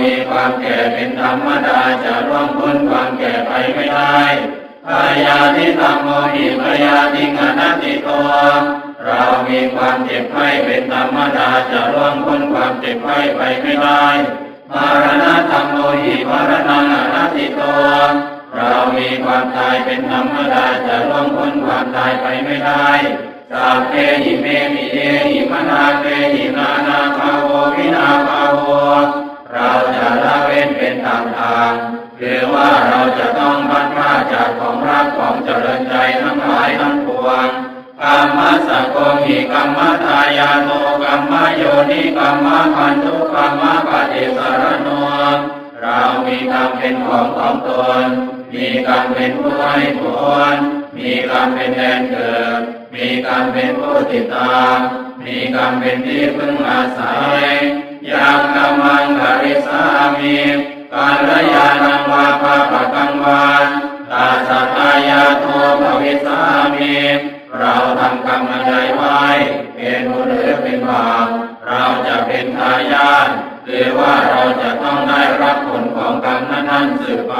มีความแก่เป็นธรรมดาจะร่วงพ้นความแก่ไปไม่ได้กยาธิสังโมหิกยาธิงานติตัวเรามีความเจ็บไข้เป็นธรรมดาจะร่วงพ้นความเจ็บไข้ไปไม่ได้มารณะธรรมโมหิมารณะานัติตัวเรามีความตายเป็นธรรมดาจะร่วงพ้นความตายไปไม่ได้สาเพหิเมมิเอหิมนาางทางคือว่าเราจะต้องพัดพาจากของรักของเจริญใจทั้งหลายทั้งปวงกรรมสะโกมิกรรมทายาโนกรรมโยนิกรรมพันธุกรรมปฏิสารโนเรามีกรรมเป็นของของตน มีกรรมเป็นผู้ให้ผลมีกรรมเป็นแดนเกิด มีกรรมเป็นผู้ติดตาม มีกรรมเป็นที่พึ่งอาศัยยังกำมังกริสามีกาล มีเราทำกรรมอันใดไว้ เป็นบุญหรือเป็นบาปเราจะเป็นทายาทหรือว่าเราจะต้องได้รับผลของกรรมนั้นๆสืบไป